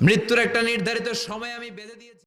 মৃত্যুর একটা নির্ধারিত সময় আমি বেঁধে দিয়েছি।